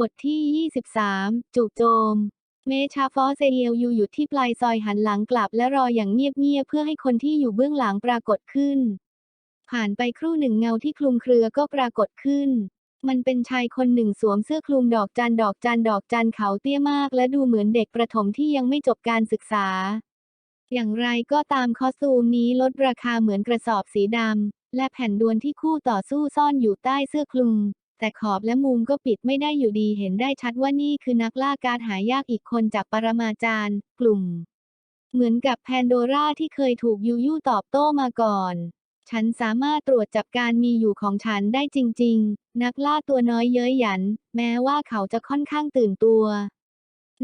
บทที่ 23 จู่โจม เมชาฟอเซเยลยูอยู่ที่ปลายซอยหันหลังกลับและรออย่างเงียบๆเพื่อให้คนที่อยู่เบื้องหลังปรากฏขึ้น ผ่านไปครู่หนึ่งเงาที่คลุมเครือก็ปรากฏขึ้น มันเป็นชายคนหนึ่งสวมเสื้อคลุมดอกจันดอกจันดอกจันเขาเตี้ยมาก และดูเหมือนเด็กประถมที่ยังไม่จบการศึกษา อย่างไรก็ตามคอสตูมนี้ลดราคาเหมือนกระสอบสีดำและแผ่นดวนที่คู่ต่อสู้ซ่อนอยู่ใต้เสื้อคลุม แต่ขอบและมุมก็ปิดไม่ได้อยู่ดีเห็นได้ชัดว่านี่คือนักล่าการหายากอีกคนจากปรมาจารย์ กลุ่ม เหมือนกับแพนโดราที่เคยถูกยูยูตอบโต้มาก่อน ฉันสามารถตรวจจับการมีอยู่ของฉันได้จริง ๆ นักล่าตัวน้อยเย้ยหยัน แม้ว่าเขาจะค่อนข้างตื่นตัว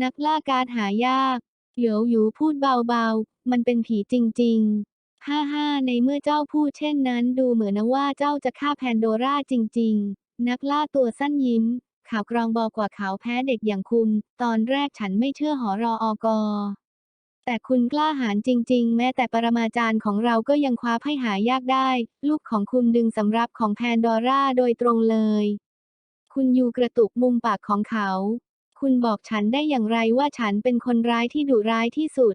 นักล่าการหายากเหยวหยูพูดเบาๆ มันเป็นผีจริง ๆฮ่าฮ่าในเมื่อเจ้าพูดเช่นนั้นดูเหมือนนะว่าเจ้าจะฆ่าแพนโดราจริงๆ นักล่าตัวสั้นยิ้ม ข่าวกรองบอกว่าเขาแพ้เด็กอย่างคุณ ตอนแรกฉันไม่เชื่อหอรออกอแต่คุณกล้าหาญจริง ๆ แม้แต่ปรมาจารย์ของเราก็ยังคว้าไพ่หายากได้ ลูกของคุณดึงสำรับของแพนโดราโดยตรงเลย คุณยูกระตุกมุมปากของเขา คุณบอกฉันได้อย่างไรว่าฉันเป็นคนร้ายที่ดุร้ายที่สุด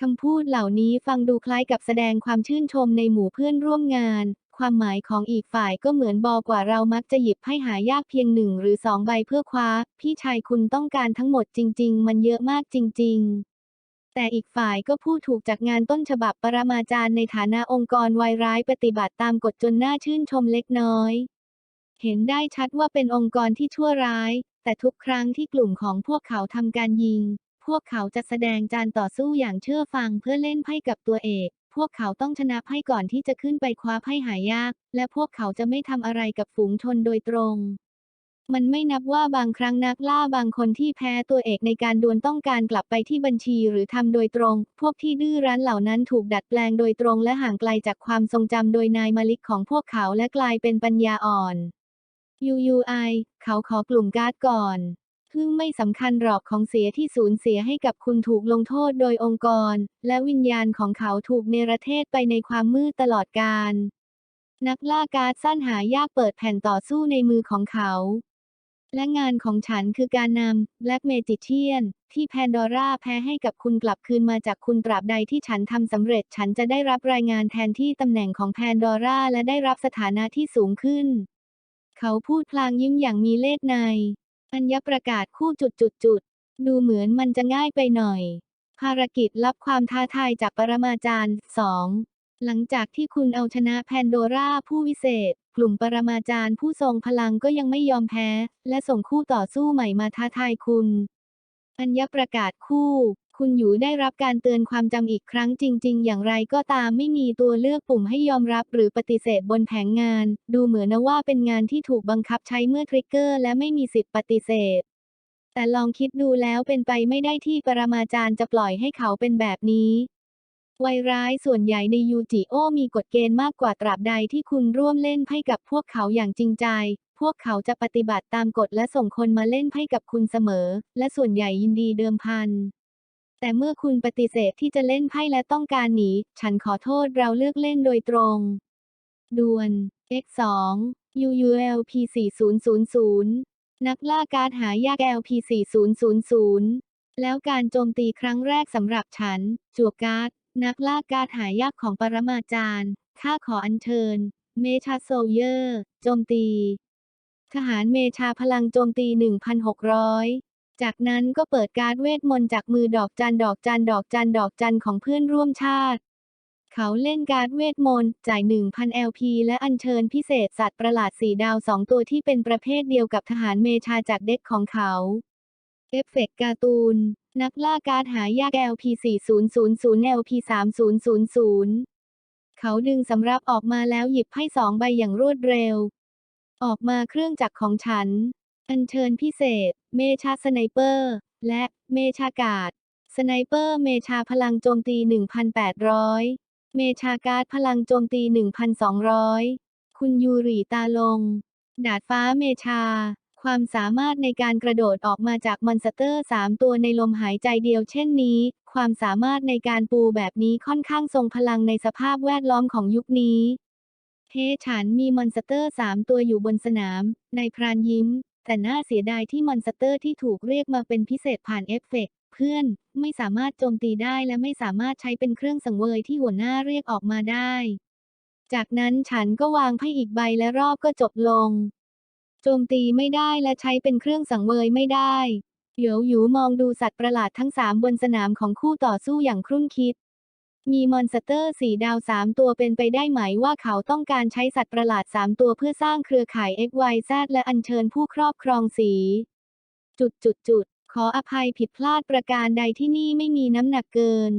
คำพูดเหล่านี้ฟังดูคล้ายกับแสดงความชื่นชมในหมู่เพื่อนร่วมงาน ความหมายของอีกฝ่ายก็เหมือนบอกว่าเรามักจะหยิบให้หายากเพียงหนึ่งหรือสองใบเพื่อคว้า พี่ชายคุณต้องการทั้งหมดจริง ๆ มันเยอะมากจริง ๆแต่อีกฝ่ายก็พูดถูกจากงานต้นฉบับปรมาจารย์ในฐานะองค์กรวายร้ายปฏิบัติตามกฎจนน่าชื่นชมเล็กน้อย เห็นได้ชัดว่าเป็นองค์กรที่ชั่วร้าย แต่ทุกครั้งที่กลุ่มของพวกเขาทำการยิง พวกเขาจะแสดงการต่อสู้อย่างเชื่อฟังเพื่อเล่นไพ่กับตัวเอก พวกเขาต้องชนะไพ่ก่อนที่จะขึ้นไปคว้าไพ่หายาก และพวกเขาจะไม่ทำอะไรกับฝูงชนโดยตรง มันไม่นับว่าบางครั้งนักล่าบางคนที่แพ้ตัวเอกในการดวลต้องการกลับไปที่บัญชีหรือทำโดยตรง พวกที่ดื้อรั้นเหล่านั้นถูกดัดแปลงโดยตรงและห่างไกลจากความทรงจำโดยนายมาลิกของพวกเขาและกลายเป็นปัญญาอ่อน UUI เขาขอกลุ่มการ์ดก่อน พึ่งไม่สำคัญหรอกของเสียที่สูญเสียให้กับคุณถูกลงโทษโดยองค์กร และวิญญาณของเขาถูกเนรเทศไปในความมืดตลอดกาลนักล่าการ์ดสั้นหายากเปิดแผ่นต่อสู้ในมือของเขา และงานของฉันคือการนำ Black Magician ที่แพนดอร่าแพ้ให้กับคุณกลับคืนมาจากคุณตราบใดที่ฉันทำสำเร็จฉันจะได้รับรายงานแทนที่ตำแหน่งของแพนดอร่าและได้รับสถานะที่สูงขึ้น เขาพูดพลางยิ้มอย่างมีเล่ห์ใน อัญญประกาศคู่จุดจุดจุดดูเหมือนมันจะง่ายไปหน่อย ภารกิจรับความท้าทายจากปรมาจารย์ 2. หลังจากที่คุณเอาชนะแพนโดราผู้วิเศษ กลุ่มปรมาจารย์ผู้ทรงพลังก็ยังไม่ยอมแพ้ และส่งคู่ต่อสู้ใหม่มาท้าทายคุณ อัญญประกาศคู่ คุณอยู่ได้รับการเตือนความจำอีกครั้งจริง ๆ อย่างไรก็ตามไม่มีตัวเลือกปุ่มให้ยอมรับหรือปฏิเสธบนแผงงาน ดูเหมือนว่าเป็นงานที่ถูกบังคับใช้เมื่อทริกเกอร์และไม่มีสิทธิ์ปฏิเสธ แต่ลองคิดดูแล้วเป็นไปไม่ได้ที่ปรมาจารย์จะปล่อยให้เขาเป็นแบบนี้วัยร้ายส่วนใหญ่ในยูจิโอมีกฎเกณฑ์มากกว่าตราบใดที่คุณร่วมเล่นไพ่กับพวกเขาอย่างจริงใจ พวกเขาจะปฏิบัติตามกฎและส่งคนมาเล่นไพ่กับคุณเสมอ และส่วนใหญ่ยินดีเดิมพัน แต่เมื่อคุณปฏิเสธที่จะเล่นไพ่และต้องการหนี ฉันขอโทษเราเลือกเล่นโดยตรงด่วน X2 UULP 4000 นักล่าการหายาก LP 4000 แล้วการโจมตีครั้งแรกสำหรับฉัน จัวการ์ด นักล่าการหายากของปรมาจารย์ ข้าขออัญเชิญ เมชาโซเยอร์ โจมตี ทหารเมชาพลังโจมตี 1,600 จากนั้นก็เปิดการ์ดเวทมนต์จากมือดอกจันดอกจันดอกจันดอกจันของเพื่อนร่วมชาติ เขาเล่นการ์ดเวทมนต์จ่าย 1,000 LP และอัญเชิญพิเศษสัตว์ประหลาดสีดาวสองตัวที่เป็นประเภทเดียวกับทหารเมชาจากเด็กของเขาเอฟเฟกต์การ์ตูน นักล่าการหายาก LP 4000 LP 3000 เขาดึงสำรับออกมาแล้วหยิบไพ่สองใบอย่างรวดเร็ว ออกมาเครื่องจักรของฉัน อัญเชิญพิเศษ เมชาสไนเปอร์ และเมชากาดสไนเปอร์เมชาพลังโจมตี 1,800 เมชาการ์ดพลังโจมตี 1,200 คุณยูริตาลง ดาดฟ้าเมชา ความสามารถในการกระโดดออกมาจากมอนสเตอร์ 3 ตัวในลมหายใจเดียวเช่นนี้ ความสามารถในการปูแบบนี้ค่อนข้างทรงพลังในสภาพแวดล้อมของยุคนี้ เฮฉันมีมอนสเตอร์ 3 ตัวอยู่บนสนาม ในพรานยิ้ม แต่น่าเสียดายที่มอนสเตอร์ที่ถูกเรียกมาเป็นพิเศษผ่านเอฟเฟกเพื่อนไม่สามารถโจมตีได้และไม่สามารถใช้เป็นเครื่องสังเวยที่หัวหน้าเรียกออกมาได้ จากนั้นฉันก็วางไพ่อีกใบและรอบก็จบลง โจมตีไม่ได้และใช้เป็นเครื่องสังเวยไม่ได้เหยวหยูมองดูสัตว์ประหลาดทั้งสามบนสนามของคู่ต่อสู้อย่างครุ่นคิด มีมอนสเตอร์สีดาวสามตัวเป็นไปได้ไหมว่าเขาต้องการใช้สัตว์ประหลาดสามตัวเพื่อสร้างเครือข่าย XYZ และอัญเชิญผู้ครอบครองสี จุดจุดจุดขออภัยผิดพลาดประการใดที่นี่ไม่มีน้ำหนักเกิน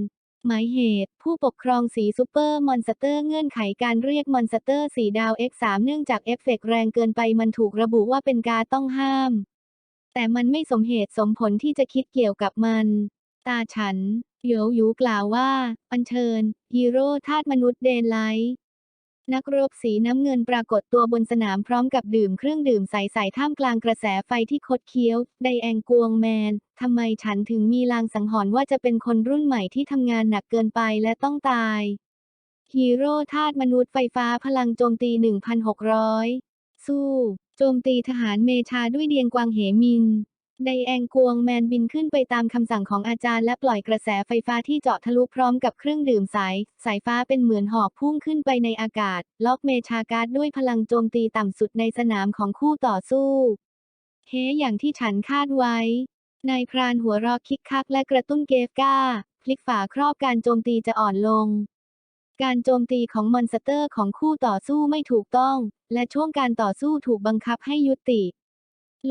หมายเหตุ ผู้ปกครองสีซูเปอร์มอนสเตอร์เงื่อนไขการเรียกมอนสเตอร์สีดาว X3 เนื่องจากเอฟเฟกต์แรงเกินไปมันถูกระบุว่าเป็นการต้องห้าม แต่มันไม่สมเหตุสมผลที่จะคิดเกี่ยวกับมัน ตาฉัน เหยวหยูกล่าวว่า อัญเชิญ ฮีโร่ธาตุมนุษย์เดนไลท์นักรบสีน้ำเงินปรากฏตัวบนสนามพร้อมกับดื่มเครื่องดื่มใสๆท่ามกลางกระแสไฟที่คดเคี้ยว ไดแองกวงแมน ทำไมฉันถึงมีลางสังหรณ์ว่าจะเป็นคนรุ่นใหม่ที่ทำงานหนักเกินไปและต้องตาย ฮีโร่ธาตุมนุษย์ไฟฟ้าพลังโจมตี 1,600 สู้ โจมตีทหารเมชาด้วยเดียงกวางเหมิน ไดแองกวงแมนบินขึ้นไปตามคำสั่งของอาจารย์และปล่อยกระแสไฟฟ้าที่เจาะทะลุพร้อมกับเครื่องดื่มสาย สายฟ้าเป็นเหมือนหอกพุ่งขึ้นไปในอากาศ ล็อกเมชาการ์ดด้วยพลังโจมตีต่ำสุดในสนามของคู่ต่อสู้เฮอย่างที่ฉันคาดไว้นายพรานหัวรอคิกคักและกระตุ้นเกฟก้า พลิกฝาครอบการโจมตีจะอ่อนลง การโจมตีของมอนสเตอร์ของคู่ต่อสู้ไม่ถูกต้อง และช่วงการต่อสู้ถูกบังคับให้ยุติ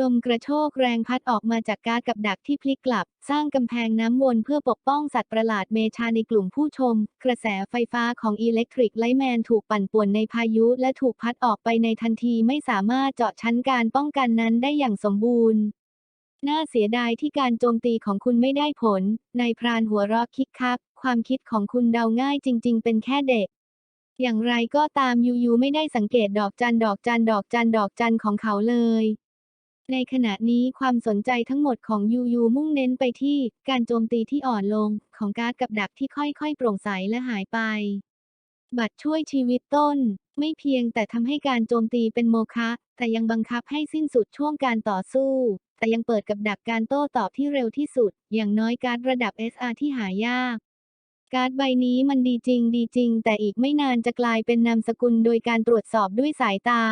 ลมกระโชกแรงพัดออกมาจากการกับดักที่พลิกกลับ สร้างกำแพงน้ำวนเพื่อปกป้องสัตว์ประหลาดเมชาในกลุ่มผู้ชม กระแสไฟฟ้าของอิเล็กทริกไลแมนถูกปั่นป่วนในพายุและถูกพัดออกไปในทันทีไม่สามารถเจาะชั้นการป้องกันนั้นได้อย่างสมบูรณ์น่าเสียดายที่การโจมตีของคุณไม่ได้ผล นายพรานหัวเรอกคิกคัก ความคิดของคุณเดาง่ายจริง ๆ เป็นแค่เด็ก อย่างไรก็ตามยูยูไม่ได้สังเกตดอกจันดอกจันดอกจันดอกจันของเขาเลย ในขณะนี้ความสนใจทั้งหมดของยูยูมุ่งเน้นไปที่การโจมตีที่อ่อนลงของการ์ดกับดักที่ค่อยๆ โปร่งใสและหายไป บัตรช่วยชีวิตต้น ไม่เพียงแต่ทำให้การโจมตีเป็นโมฆะแต่ยังบังคับให้สิ้นสุดช่วงการต่อสู้ แต่ยังเปิดกับดักการโต้ตอบที่เร็วที่สุด อย่างน้อยการดระดับ SR ที่หายาก การ์ดใบนี้มันดีจริงดีจริง แต่อีกไม่นานจะกลายเป็นนามสกุลโดยการตรวจสอบด้วยสายตา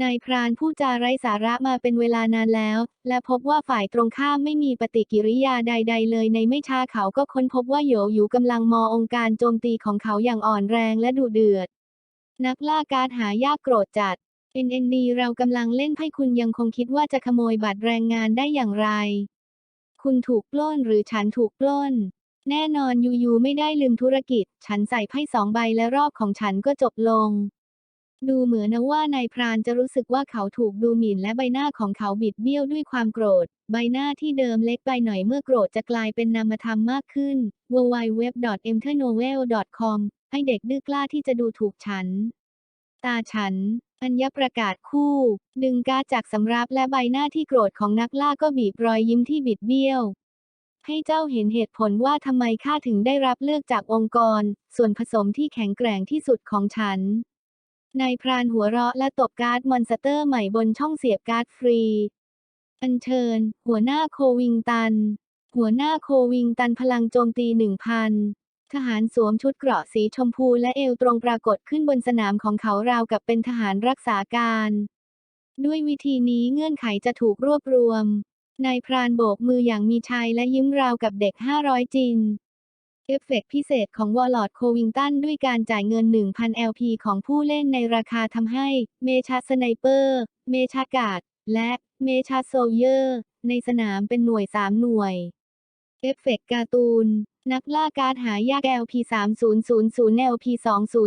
นายพรานผู้จาไร้สาระมาเป็นเวลานานแล้ว และพบว่าฝ่ายตรงข้ามไม่มีปฏิกิริยาใด ๆ เลยในไม่ช้าเขาก็ค้นพบว่าโยอยู่กำลังมอองค์การโจมตีของเขาอย่างอ่อนแรงและดุเดือด นักล่าการหายากโกรธจัด NND เรากำลังเล่นไพ่คุณยังคงคิดว่าจะขโมยบัตรแรงงานได้อย่างไร คุณถูกปล้นหรือฉันถูกปล้น แน่นอนยูยูไม่ได้ลืมธุรกิจ ฉันใส่ไพ่สองใบและรอบของฉันก็จบลง ดูเหมือนนะว่านายพรานจะรู้สึกว่าเขาถูกดูหมิ่นและใบหน้าของเขาบิดเบี้ยวด้วยความโกรธ ใบหน้าที่เดิมเล็กไปหน่อยเมื่อโกรธจะกลายเป็นนามธรรมมากขึ้น w w w e t e r n o v e l c o m ให้เด็กดื้อกล้าที่จะดูถูกฉัน ตาฉัน อัญญประกาศคู่ ดึงการจากสำรับและใบหน้าที่โกรธของนักล่าก็บีบรอยยิ้มที่บิดเบี้ยวให้เจ้าเห็นเหตุผลว่าทำไมข้าถึงได้รับเลือกจากองค์กร ส่วนผสมที่แข็งแกร่งที่สุดของฉัน นายพรานหัวเราะและตบการ์ดมอนสเตอร์ใหม่บนช่องเสียบการ์ดฟรี อัญเชิญ หัวหน้าโควิงตัน หัวหน้าโควิงตันพลังโจมตีหนึ่งพันทหารสวมชุดเกราะสีชมพูและเอวตรงปรากฏขึ้นบนสนามของเขาราวกับเป็นทหารรักษาการ ด้วยวิธีนี้เงื่อนไขจะถูกรวบรวม นายพรานโบกมืออย่างมีชัยและยิ้มราวกับเด็ก500จิน เอฟเฟกต์พิเศษของวอลลอดโควิงตันด้วยการจ่ายเงิน 1,000 LP ของผู้เล่นในราคาทำให้ เมชาสไนเปอร์ เมชากาด และเมชาโซเยอร์ ในสนามเป็นหน่วย 3 หน่วย เอฟเฟกต์การ์ตูน นักล่าการหายาก LP 3000 LP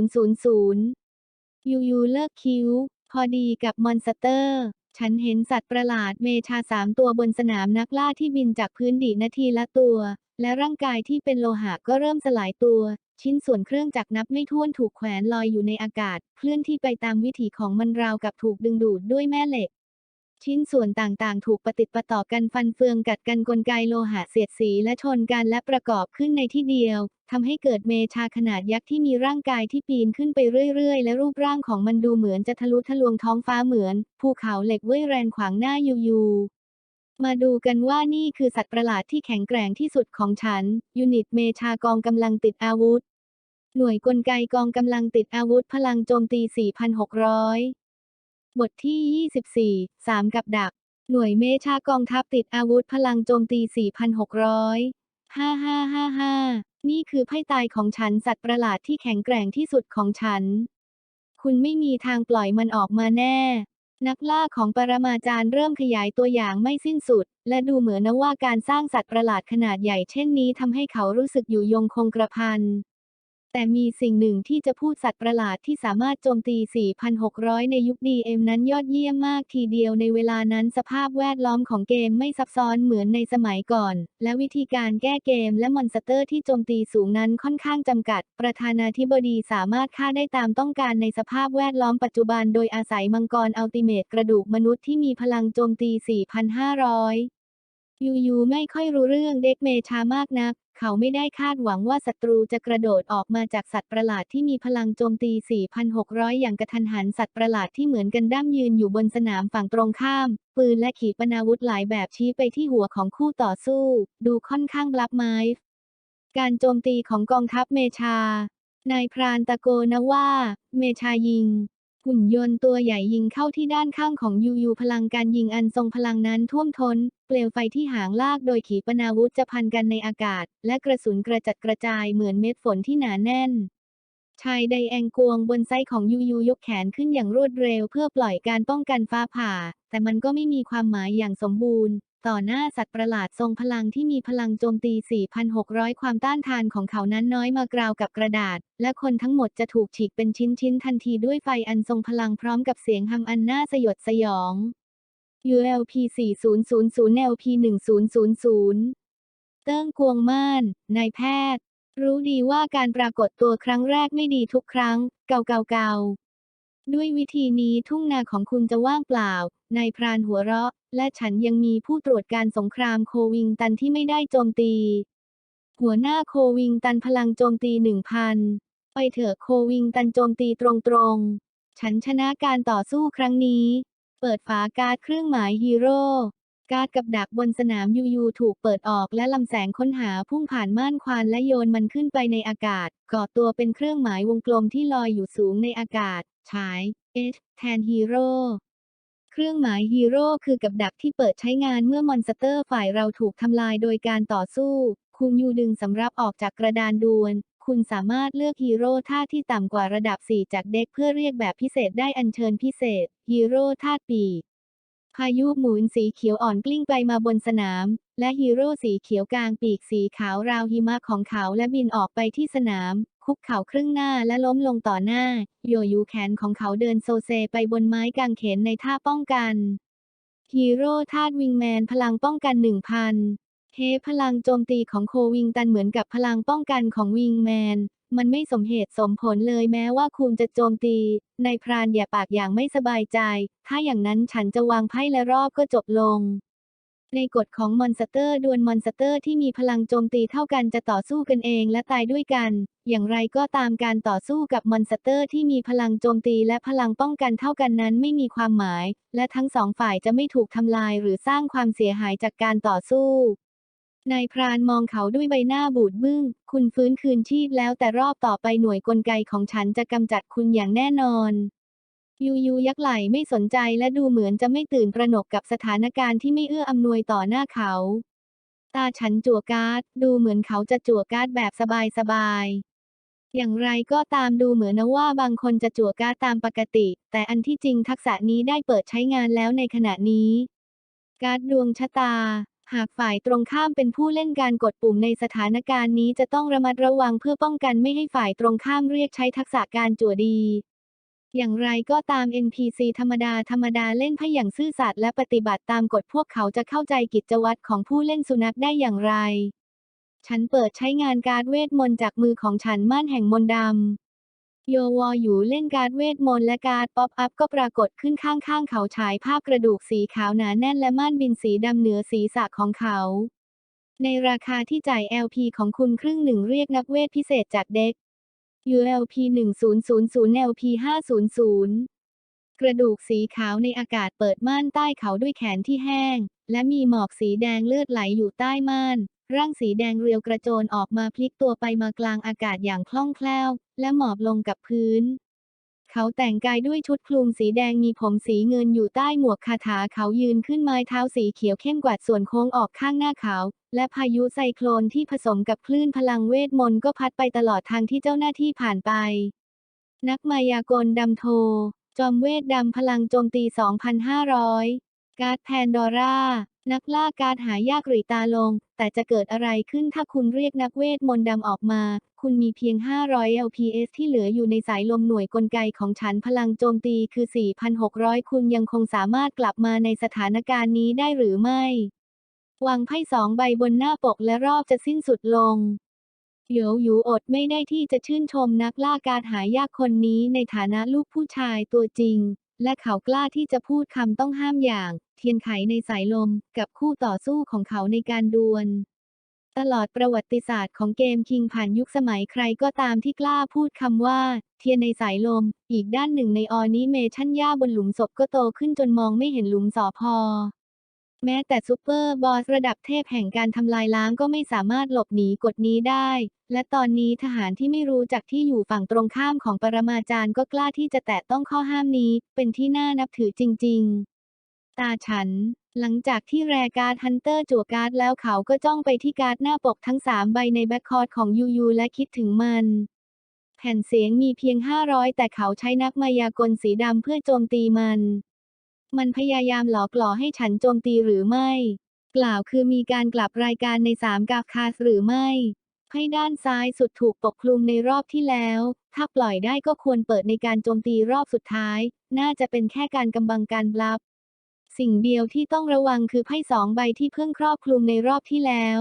2000 ยูยูเลิกคิวพอดีกับมอนสเตอร์ ฉันเห็นสัตว์ประหลาดเมชาสามตัวบนสนามนักล่าที่บินจากพื้นดินนาทีละตัว และร่างกายที่เป็นโลหะก็เริ่มสลายตัว ชิ้นส่วนเครื่องจักรนับไม่ถ้วนถูกแขวนลอยอยู่ในอากาศ เคลื่อนที่ไปตามวิถีของมันราวกับถูกดึงดูดด้วยแม่เหล็ก ชิ้นส่วนต่างๆ ถูกประติดปะต่อกันฟันเฟืองกัดกันกลไกโลหะเสียดสีและชนกันและประกอบขึ้นในที่เดียวทำให้เกิดเมชาขนาดยักษ์ที่มีร่างกายที่ปีนขึ้นไปเรื่อย ๆ และรูปร่างของมันดูเหมือนจะทะลุทะลวงท้องฟ้าเหมือนภูเขาเหล็กเว้ยแรงขวางหน้ายูยู มาดูกันว่านี่คือสัตว์ประหลาดที่แข็งแกร่งที่สุดของฉัน ยูนิตเมชากองกำลังติดอาวุธ หน่วยกลไกกองกำลังติดอาวุธพลังโจมตี 4,600 บทที่ 24 3 กับดัก หน่วยเมชากองทัพติดอาวุธพลังโจมตี 4,600 5555 นี่คือไพ่ตายของฉันสัตว์ประหลาดที่แข็งแกร่งที่สุดของฉัน คุณไม่มีทางปล่อยมันออกมาแน่ นักล่าของปรมาจารย์เริ่มขยายตัวอย่างไม่สิ้นสุด และดูเหมือนว่าการสร้างสัตว์ประหลาดขนาดใหญ่เช่นนี้ทำให้เขารู้สึกอยู่ยงคงกระพัน แต่มีสิ่งหนึ่งที่จะพูดสัตว์ประหลาดที่สามารถโจมตี 4,600 ในยุค DM นั้นยอดเยี่ยมมากทีเดียวในเวลานั้นสภาพแวดล้อมของเกมไม่ซับซ้อนเหมือนในสมัยก่อน และวิธีการแก้เกมและมอนสเตอร์ที่โจมตีสูงนั้นค่อนข้างจำกัด ประธานาธิบดีสามารถฆ่าได้ตามต้องการในสภาพแวดล้อมปัจจุบันโดยอาศัยมังกรอัลติเมตกระดูกมนุษย์ที่มีพลังโจมตี 4,500 ยูยูไม่ค่อยรู้เรื่องเด็กเมชามากนัก เขาไม่ได้คาดหวังว่าศัตรูจะกระโดดออกมาจากสัตว์ประหลาดที่มีพลังโจมตี 4,600 อย่างกระทันหันสัตว์ประหลาดที่เหมือนกันด้ามยืนอยู่บนสนามฝั่งตรงข้าม ปืนและขีปนาวุธหลายแบบชี้ไปที่หัวของคู่ต่อสู้ ดูค่อนข้างบลับไม้การโจมตีของกองทัพเมชา นายพรานตะโกนว่า เมชายิง หุ่นยนต์ตัวใหญ่ยิงเข้าที่ด้านข้างของยูยูพลังการยิงอันทรงพลังนั้นท่วมทน้น เปลวไฟที่หางลากโดยขีปนาวุธจะพันกันในอากาศ และกระสุนกระจัดกระจายเหมือนเม็ดฝนที่หนาแน่น ชายไดแองกวงบนไซของยูยูยกแขนขึ้นอย่างรวดเร็วเพื่อปล่อยการป้องกันฟ้าผ่า แต่มันก็ไม่มีความหมายอย่างสมบูรณ์ ต่อหน้าสัตว์ประหลาดทรงพลังที่มีพลังโจมตี 4,600 ความต้านทานของเขานั้นน้อยมากราวกับกระดาษ และคนทั้งหมดจะถูกฉีกเป็นชิ้นๆทันทีด้วยไฟอันทรงพลังพร้อมกับเสียงฮัมอันน่าสยดสยอง ULP 4000 LP 1000เติ้งกวงม่าน นายแพทย์ รู้ดีว่าการปรากฏตัวครั้งแรกไม่ดีทุกครั้ง เก่าเก่าเก่าด้วยวิธีนี้ทุ่งนาของคุณจะว่างเปล่า นายพรานหัวเราะ และฉันยังมีผู้ตรวจการสงครามโควิงตันที่ไม่ได้โจมตี หัวหน้าโควิงตันพลังโจมตีหนึ่งพันไปเถอะโควิงตันโจมตีตรงๆ ฉันชนะการต่อสู้ครั้งนี้ เปิดฝาการ์ดเครื่องหมายฮีโร่การ์ดกับดักบนสนามยูยูถูกเปิดออกและลำแสงค้นหาพุ่งผ่านม่านควานและโยนมันขึ้นไปในอากาศก่อตัวเป็นเครื่องหมายวงกลมที่ลอยอยู่สูงในอากาศฉาย H แทนฮีโร่ เครื่องหมายฮีโร่คือกับดักที่เปิดใช้งานเมื่อมอนสเตอร์ฝ่ายเราถูกทำลายโดยการต่อสู้ คุณยูดึงสำรับออกจากกระดานดวล คุณสามารถเลือกฮีโร่ท่าที่ต่ำกว่าระดับ 4 จากเด็กเพื่อเรียกแบบพิเศษได้อัญเชิญพิเศษ ฮีโร่ธาตุปีกพายุหมุนสีเขียวอ่อนกลิ้งไปมาบนสนาม และฮีโร่สีเขียวกลางปีกสีขาวราวหิมะของเขาและบินออกไปที่สนาม คุกเข่าครึ่งหน้าและล้มลงต่อหน้า โยยูแขนของเขาเดินโซเซไปบนไม้กางเขนในท่าป้องกัน ฮีโร่ธาตุวิงแมนพลังป้องกันหนึ่งพันเฮพลังโจมตีของโควิงตันเหมือนกับพลังป้องกันของวิงแมน มันไม่สมเหตุสมผลเลยแม้ว่าคุณจะโจมตี ในพรานอย่าปากอย่างไม่สบายใจ ถ้าอย่างนั้นฉันจะวางไพ่และรอบก็จบลง ในกฎของมอนสเตอร์ดวลมอนสเตอร์ที่มีพลังโจมตีเท่ากันจะต่อสู้กันเองและตายด้วยกัน อย่างไรก็ตามการต่อสู้กับมอนสเตอร์ที่มีพลังโจมตีและพลังป้องกันเท่ากันนั้นไม่มีความหมาย และทั้งสองฝ่ายจะไม่ถูกทำลายหรือสร้างความเสียหายจากการต่อสู้นายพรานมองเขาด้วยใบหน้าบูดบึ้ง คุณฟื้นคืนชีพแล้วแต่รอบต่อไปหน่วยกลไกของฉันจะกำจัดคุณอย่างแน่นอน ยูยูยักไหลไม่สนใจและดูเหมือนจะไม่ตื่นตระหนกกับสถานการณ์ที่ไม่เอื้ออำนวยต่อหน้าเขา ตาฉันจั่วการ์ดดูเหมือนเขาจะจั่วการ์ดแบบสบายๆ อย่างไรก็ตามดูเหมือนนะว่าบางคนจะจั่วการ์ดตามปกติ แต่อันที่จริงทักษะนี้ได้เปิดใช้งานแล้วในขณะนี้ การ์ดดวงชะตา หากฝ่ายตรงข้ามเป็นผู้เล่นการกดปุ่มในสถานการณ์นี้จะต้องระมัดระวังเพื่อป้องกันไม่ให้ฝ่ายตรงข้ามเรียกใช้ทักษะการจั่วดี อย่างไรก็ตาม NPC ธรรมดาธรรมดาเล่นไพ่อย่างซื่อสัตย์และปฏิบัติตามกฎพวกเขาจะเข้าใจกิจวัตรของผู้เล่นสุนัขได้อย่างไร ฉันเปิดใช้งานการ์ดเวทมนต์จากมือของฉันม่านแห่งมนต์ดำโยวออยู่เล่นการ์ดเวทมนต์และการ์ดป๊อปอัพก็ปรากฏขึ้นข้างๆเขาฉายภาพกระดูกสีขาวหนาแน่นและม่านบินสีดำเหนือศีรษะของเขา ในราคาที่จ่าย LP ของคุณครึ่งหนึ่งเรียกนักเวทพิเศษจากเด็ก ULP 1000 LP 500 กระดูกสีขาวในอากาศเปิดม่านใต้เขาด้วยแขนที่แห้ง และมีหมอกสีแดงเลือดไหลอยู่ใต้ม่าน ร่างสีแดงเรียวกระโจนออกมาพลิกตัวไปมากลางอากาศอย่างคล่องแคล่ว และหมอบลงกับพื้น เขาแต่งกายด้วยชุดคลุมสีแดงมีผมสีเงินอยู่ใต้หมวกคาถาเขายืนขึ้นไม้เท้าสีเขียวเข้มกวาดส่วนโค้งออกข้างหน้าเขา และพายุไซโคลนที่ผสมกับคลื่นพลังเวทมนต์ก็พัดไปตลอดทางที่เจ้าหน้าที่ผ่านไป นักมายากลดำโท จอมเวทดำพลังโจมตี 2,500 การ์ดแพนดอร่า นักล่าการหายากหรีตาลง แต่จะเกิดอะไรขึ้นถ้าคุณเรียกนักเวทมนต์ดำออกมา คุณมีเพียง 500 LPS ที่เหลืออยู่ในสายลมหน่วยกลไกของฉันพลังโจมตีคือ 4,600 คุณยังคงสามารถกลับมาในสถานการณ์นี้ได้หรือไม่ วางไพ่สองใบบนหน้าปกและรอบจะสิ้นสุดลงเหลียวหยูอดไม่ได้ที่จะชื่นชมนักล่าการหายากคนนี้ในฐานะลูกผู้ชายตัวจริง และเขากล้าที่จะพูดคำต้องห้ามอย่าง เทียนไขในสายลมกับคู่ต่อสู้ของเขาในการดวล ตลอดประวัติศาสตร์ของเกมคิงผ่านยุคสมัยใครก็ตามที่กล้าพูดคำว่า เทียนในสายลม อีกด้านหนึ่งในออนิเมชันหญ้าบนหลุมศพก็โตขึ้นจนมองไม่เห็นหลุมสอพอ แม้แต่ซูเปอร์บอสระดับเทพแห่งการทำลายล้างก็ไม่สามารถหลบหนีกฎนี้ได้ และตอนนี้ทหารที่ไม่รู้จักที่อยู่ฝั่งตรงข้ามของปรมาจารย์ก็กล้าที่จะแตะต้องข้อห้ามนี้ เป็นที่น่านับถือจริง ๆ ตาฉัน หลังจากที่แรการ์ดฮันเตอร์จั่วการ์ดแล้วเขาก็จ้องไปที่การ์ดหน้าปกทั้ง3ใบในแบ็คคอร์ดของยูยูและคิดถึงมันแผ่นเสียงมีเพียง 500 แต่เขาใช้นักมายากลสีดำเพื่อโจมตีมัน มันพยายามหลอกหลอให้ฉันโจมตีหรือไม่ กล่าวคือมีการกลับรายการใน3กาคาสหรือไม่ให้ด้านซ้ายสุดถูกปกคลุมในรอบที่แล้ว ถ้าปล่อยได้ก็ควรเปิดในการโจมตีรอบสุดท้าย น่าจะเป็นแค่การกำบังการบลับ สิ่งเดียวที่ต้องระวังคือไพ่สองใบที่เพิ่งครอบคลุมในรอบที่แล้ว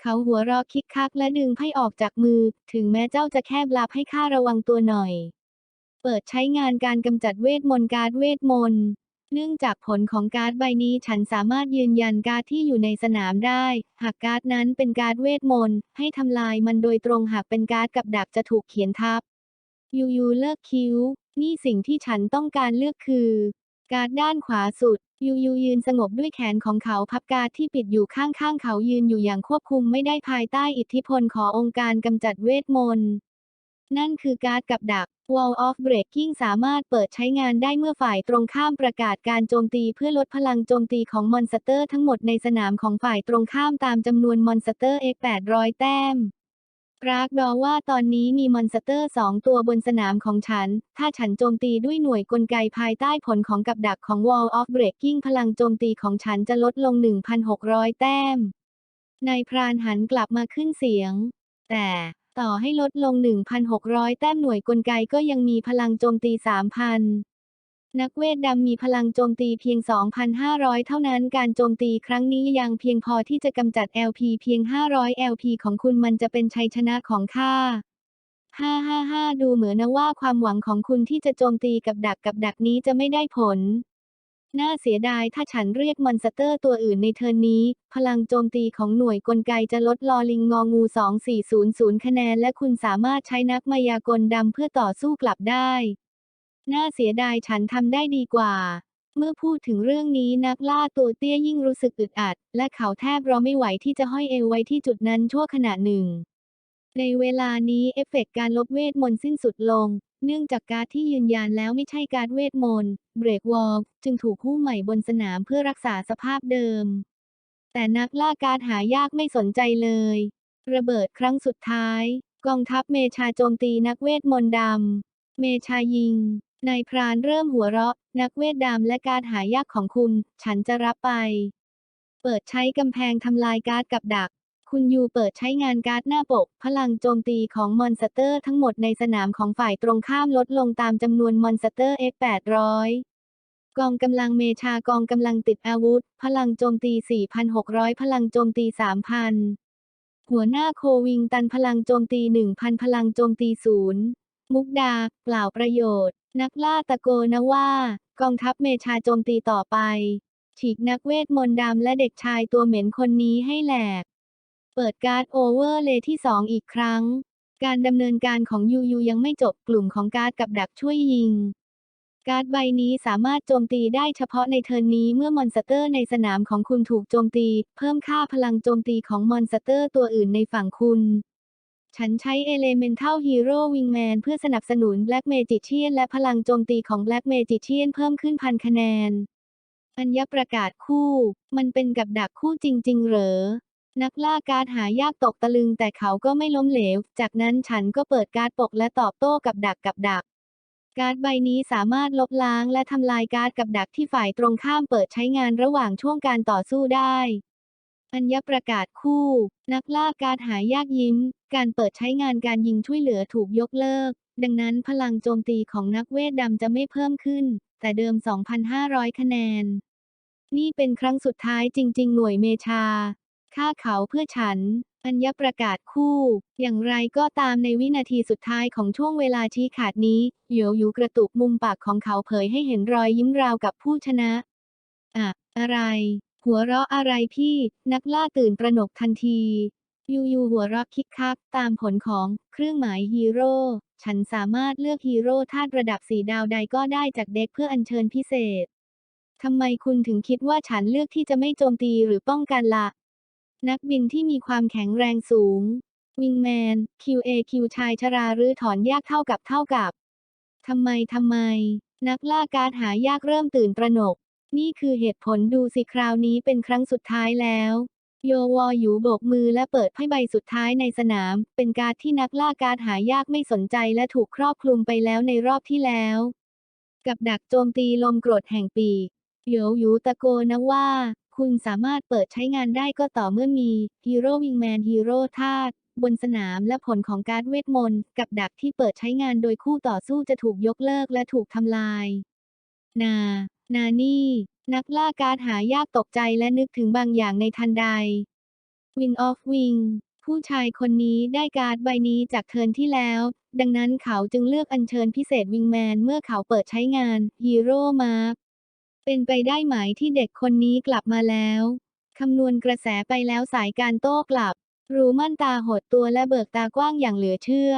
เขาหัวเราะคิกคักและดึงไพ่ออกจากมือ ถึงแม้เจ้าจะแค่บลับให้ข้าระวังตัวหน่อย เปิดใช้งานการกำจัดเวทมนต์การเวทมนต์ เนื่องจากผลของการ์ดใบนี้ฉันสามารถยืนยันการ์ดที่อยู่ในสนามได้ หากการ์ดนั้นเป็นการ์ดเวทมนต์ให้ทำลายมันโดยตรงหากเป็นการ์ดกับดักจะถูกเขียนทับยูยูเลิกคิ้ว นี่สิ่งที่ฉันต้องการเลือกคือ การ์ดด้านขวาสุด ยูยูยืนสงบด้วยแขนของเขาพับการ์ดที่ปิดอยู่ข้างๆเขายืนอยู่อย่างควบคุมไม่ได้ภายใต้อิทธิพลขององค์การกำจัดเวทมนต์ นั่นคือการ์ดกับดัก Wall of Breaking สามารถเปิดใช้งานได้เมื่อฝ่ายตรงข้ามประกาศการโจมตีเพื่อลดพลังโจมตีของมอนสเตอร์ทั้งหมดในสนามของฝ่ายตรงข้ามตามจำนวนมอนสเตอร์ X 800 แต้มปรากดอว่าตอนนี้มีมอนสเตอร์สองตัวบนสนามของฉัน ถ้าฉันโจมตีด้วยหน่วยกลไกภายใต้ผลของกับดักของ Wall of Breaking พลังโจมตีของฉันจะลดลง 1,600 แต้ม นายพรานหันกลับมาขึ้นเสียง แต่ ต่อให้ลดลง 1,600 แต้มหน่วยกลไกก็ยังมีพลังโจมตี 3,000 นักเวทดำมีพลังโจมตีเพียง 2,500 เท่านั้นการโจมตีครั้งนี้ยังเพียงพอที่จะกำจัด LP เพียง 500 LP ของคุณมันจะเป็นชัยชนะของข้า555ดูเหมือนนะว่าความหวังของคุณที่จะโจมตีกับดักกับดักนี้จะไม่ได้ผล น่าเสียดายถ้าฉันเรียกมอนสเตอร์ตัวอื่นในเทิร์นนี้ พลังโจมตีของหน่วยกลไกจะลดลอลิงงองู 2400 คะแนน และคุณสามารถใช้นักมายากลดำเพื่อต่อสู้กลับได้ น่าเสียดายฉันทำได้ดีกว่า เมื่อพูดถึงเรื่องนี้นักล่าตัวเตี้ยยิ่งรู้สึกอึดอัด และเขาแทบรอไม่ไหวที่จะห้อยเอวไว้ที่จุดนั้นชั่วขณะหนึ่งในเวลานี้เอฟเฟกต์การลบเวทมนต์สิ้นสุดลง เนื่องจากการดที่ยืนยันแล้วไม่ใช่การดเวทมนต์เบรกวอลจึงถูกคู่ใหม่บนสนามเพื่อรักษาสภาพเดิม แต่นักล่าการดหายากไม่สนใจเลย ระเบิดครั้งสุดท้าย กองทัพเมชาโจมตีนักเวทมนต์ดำเมชายิงนายพรานเริ่มหัวเราะ นักเวทดำและการดหายากของคุณ ฉันจะรับไป เปิดใช้กำแพงทำลายการ์ดกับดัก คุณยูเปิดใช้งานการ์ดหน้าปก พลังโจมตีของมอนสเตอร์ทั้งหมดในสนามของฝ่ายตรงข้ามลดลงตามจำนวนมอนสเตอร์ X 800 กองกำลังเมชากองกำลังติดอาวุธ พลังโจมตี 4,600 พลังโจมตี 3,000 หัวหน้าโควิงตันพลังโจมตี 1,000 พลังโจมตีศูนย์มุกดา เปล่าประโยชน์ นักล่าตะโกนว่า กองทัพเมชาโจมตีต่อไป ฉีกนักเวทมนต์ดำและเด็กชายตัวเหม็นคนนี้ให้แหลก เปิดการ์ดโอเวอร์เลยที่ 2 อีกครั้ง การดำเนินการของยูยูยังไม่จบกลุ่มของการ์ดกับดักช่วยยิง การ์ดใบนี้สามารถโจมตีได้เฉพาะในเทิร์นนี้เมื่อมอนสเตอร์ในสนามของคุณถูกโจมตี เพิ่มค่าพลังโจมตีของมอนสเตอร์ตัวอื่นในฝั่งคุณ ฉันใช้ Elemental Hero Wingman เพื่อสนับสนุน Black Magician และพลังโจมตีของ Black Magician เพิ่มขึ้นพันคะแนนอัญญประกาศคู่ มันเป็นกับดักคู่จริง ๆ เหรอ นักล่าการ์ดหายากตกตะลึงแต่เขาก็ไม่ล้มเหลว จากนั้นฉันก็เปิดการ์ดปกและตอบโต้กับดักกับดัก การ์ดใบนี้สามารถลบล้างและทำลายการ์ดกับดักที่ฝ่ายตรงข้ามเปิดใช้งานระหว่างช่วงการต่อสู้ได้อัญญประกาศคู่ นักล่าการหายากยิ้ม การเปิดใช้งานการยิงช่วยเหลือถูกยกเลิก ดังนั้นพลังโจมตีของนักเวทดำจะไม่เพิ่มขึ้น แต่เดิม 2,500 คะแนน นี่เป็นครั้งสุดท้ายจริง ๆ หน่วยเมชา ฆ่าเขาเพื่อฉัน อัญญประกาศคู่ อย่างไรก็ตามในวินาทีสุดท้ายของช่วงเวลาชี้ขาดนี้เหยวหยูกระตุกมุมปากของเขาเผยให้เห็นรอยยิ้มราวกับผู้ชนะ อะ อะไร หัวเราะอะไรพี่ นักล่าตื่นประหนกทันทียูยูหัวเราะคิกคัก ตามผลของเครื่องหมายฮีโร่ ฉันสามารถเลือกฮีโร่ธาตุระดับสีดาวใดก็ได้จากเด็กเพื่ออัญเชิญพิเศษ ทำไมคุณถึงคิดว่าฉันเลือกที่จะไม่โจมตีหรือป้องกันละ นักบินที่มีความแข็งแรงสูง วิงแมน QAQ ชายชราหรือถอนยากเท่ากับเท่ากับทำไมทำไม นักล่าการหายากเริ่มตื่นตระหนก นี่คือเหตุผลดูสิคราวนี้เป็นครั้งสุดท้ายแล้ว โยวออยู่โบกมือและเปิดไพ่ใบสุดท้ายในสนาม เป็นการที่นักล่าการหายากไม่สนใจและถูกครอบคลุมไปแล้วในรอบที่แล้ว กับดักโจมตีลมกรดแห่งปีโยวหยูตะโกนนะว่า คุณสามารถเปิดใช้งานได้ก็ต่อเมื่อมีฮีโร่วิงแมนฮีโร่ธาตุบนสนามและผลของการเวทมนต์กับดักที่เปิดใช้งานโดยคู่ต่อสู้จะถูกยกเลิกและถูกทำลาย นา นานี่ นักล่าการหายากตกใจและนึกถึงบางอย่างในทันใด Win of Wing ผู้ชายคนนี้ได้การ์ดใบนี้จากเทิร์นที่แล้ว ดังนั้นเขาจึงเลือกอัญเชิญพิเศษวิงแมนเมื่อเขาเปิดใช้งานฮีโร่มาร์ เป็นไปได้ไหมที่เด็กคนนี้กลับมาแล้วคำนวณกระแสไปแล้วสายการโต้กลับ รู้มั่นตาหดตัวและเบิกตากว้างอย่างเหลือเชื่อ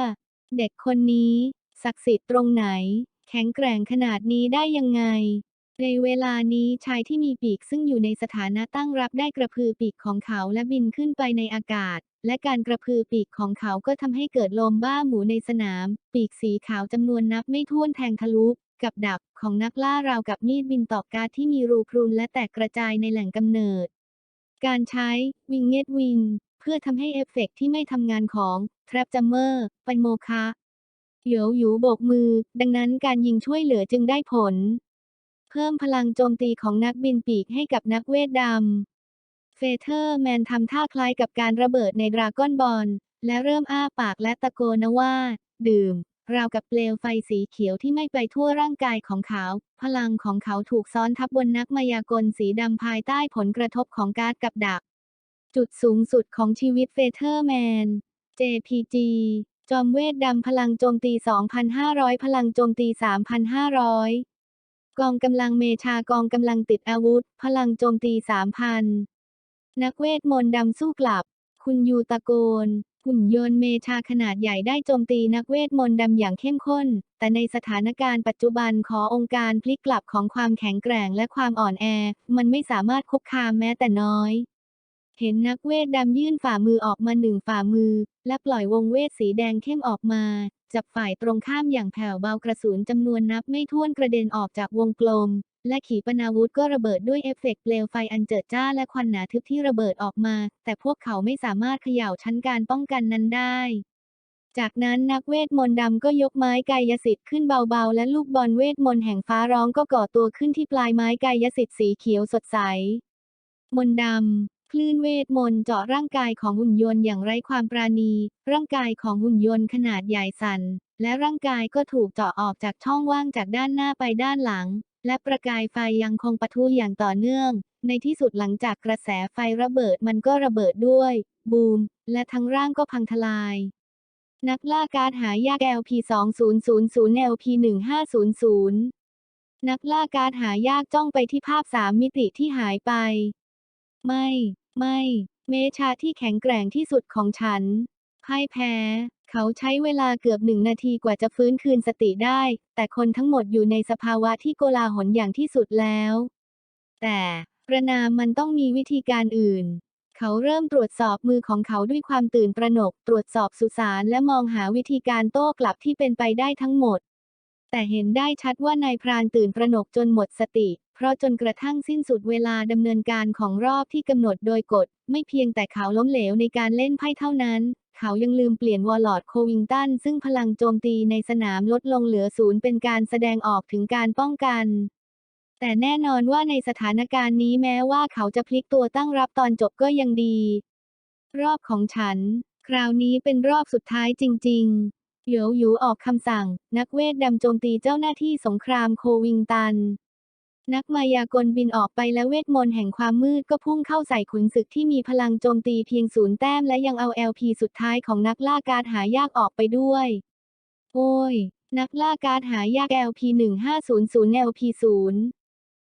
เด็กคนนี้ ศักดิ์สิทธิ์ตรงไหน แข็งแกร่งขนาดนี้ได้ยังไง ในเวลานี้ชายที่มีปีกซึ่งอยู่ในสถานะตั้งรับได้กระพือปีกของเขาและบินขึ้นไปในอากาศ และการกระพือปีกของเขาก็ทำให้เกิดลมบ้าหมูในสนาม ปีกสีขาวจำนวนนับไม่ถ้วนแทงทะลุ กับดักของนักล่าราวกับมีดบินตอกการดที่มีรูพรุนและแตกกระจายในแหล่งกำเนิด การใช้วิงเงตวิงเพื่อทำให้เอฟเฟกต์ที่ไม่ทำงานของ Trap Jammer เป็นโมฆะเหยวหยูโบกมือ ดังนั้นการยิงช่วยเหลือจึงได้ผล เพิ่มพลังโจมตีของนักบินปีกให้กับนักเวทดำ เฟเธอร์แมนทำท่าคล้ายกับการระเบิดในดราก้อนบอลและเริ่มอ้าปากและตะโกนว่า ดื่ม ราวกับเปลวไฟสีเขียวที่ไม่ไปทั่วร่างกายของเขา พลังของเขาถูกซ้อนทับบนนักมายากลสีดำภายใต้ผลกระทบของการ์ดกับดัก จุดสูงสุดของชีวิตเฟเธอร์แมน JPG จอมเวทดำพลังโจมตี 2,500 พลังโจมตี 3,500 กองกำลังเมชากองกำลังติดอาวุธ พลังโจมตี 3,000 นักเวทมนต์ดำสู้กลับ คุณยูตะโกน หุ่นยนต์เมชาขนาดใหญ่ได้โจมตีนักเวทมนต์ดำอย่างเข้มข้น แต่ในสถานการณ์ปัจจุบันขอองค์การพลิกกลับของความแข็งแกร่งและความอ่อนแอ มันไม่สามารถคุกคามแม้แต่น้อย เห็นนักเวทดำยื่นฝ่ามือออกมาหนึ่งฝ่ามือ และปล่อยวงเวทสีแดงเข้มออกมา จับฝ่ายตรงข้ามอย่างแผ่วเบากระสุนจำนวนนับไม่ถ้วนกระเด็นออกจากวงกลม และขีปนาวุธก็ระเบิดด้วยเอฟเฟกต์เปลวไฟอันเจิดจ้าและควันหนาทึบที่ระเบิดออกมา แต่พวกเขาไม่สามารถเขย่าชั้นการป้องกันนั้นได้ จากนั้นนักเวทมนต์ดำก็ยกไม้กายสิทธิ์ขึ้นเบาๆ และลูกบอลเวทมนต์แห่งฟ้าร้องก็ก่อตัวขึ้นที่ปลายไม้กายสิทธิ์สีเขียวสดใส มนต์ดำ คลื่นเวทมนต์เจาะร่างกายของหุ่นยนต์อย่างไร้ความปราณี ร่างกายของหุ่นยนต์ขนาดใหญ่สั่น และร่างกายก็ถูกเจาะออกจากช่องว่างจากด้านหน้าไปด้านหลัง และประกายไฟยังคงปะทุอย่างต่อเนื่อง ในที่สุดหลังจากกระแสไฟระเบิดมันก็ระเบิดด้วย บูม และทั้งร่างก็พังทลาย นักล่าการหายาก LP 2000 LP 1500นักล่าการหายากจ้องไปที่ภาพสามมิติที่หายไป ไม่ ไม่ เมชาที่แข็งแกร่งที่สุดของฉันพ่ายแพ้ เขาใช้เวลาเกือบหนึ่งนาทีกว่าจะฟื้นคืนสติได้ แต่คนทั้งหมดอยู่ในสภาวะที่โกลาหลอย่างที่สุดแล้ว แต่ประนามมันต้องมีวิธีการอื่น เขาเริ่มตรวจสอบมือของเขาด้วยความตื่นตระหนก ตรวจสอบสุสานและมองหาวิธีการโต้กลับที่เป็นไปได้ทั้งหมด แต่เห็นได้ชัดว่านายพรานตื่นตระหนกจนหมดสติ เพราะจนกระทั่งสิ้นสุดเวลาดำเนินการของรอบที่กำหนดโดยกฎ ไม่เพียงแต่เขาล้มเหลวในการเล่นไพ่เท่านั้น เขายังลืมเปลี่ยนวอลลอดโควิงตัน ซึ่งพลังโจมตีในสนามลดลงเหลือศูนย์เป็นการแสดงออกถึงการป้องกัน แต่แน่นอนว่าในสถานการณ์นี้แม้ว่าเขาจะพลิกตัวตั้งรับตอนจบก็ยังดี รอบของฉัน คราวนี้เป็นรอบสุดท้ายจริง ๆ เหยวหยูออกคำสั่ง นักเวทดำโจมตีเจ้าหน้าที่สงครามโควิงตัน นักมายากลบินออกไปและเวทมนต์แห่งความมืดก็พุ่งเข้าใส่ขุนศึกที่มีพลังโจมตีเพียงศูนย์แต้มและยังเอา LP สุดท้ายของนักล่าการหายากออกไปด้วย โอ้ย นักล่าการหายาก LP 1500 LP 0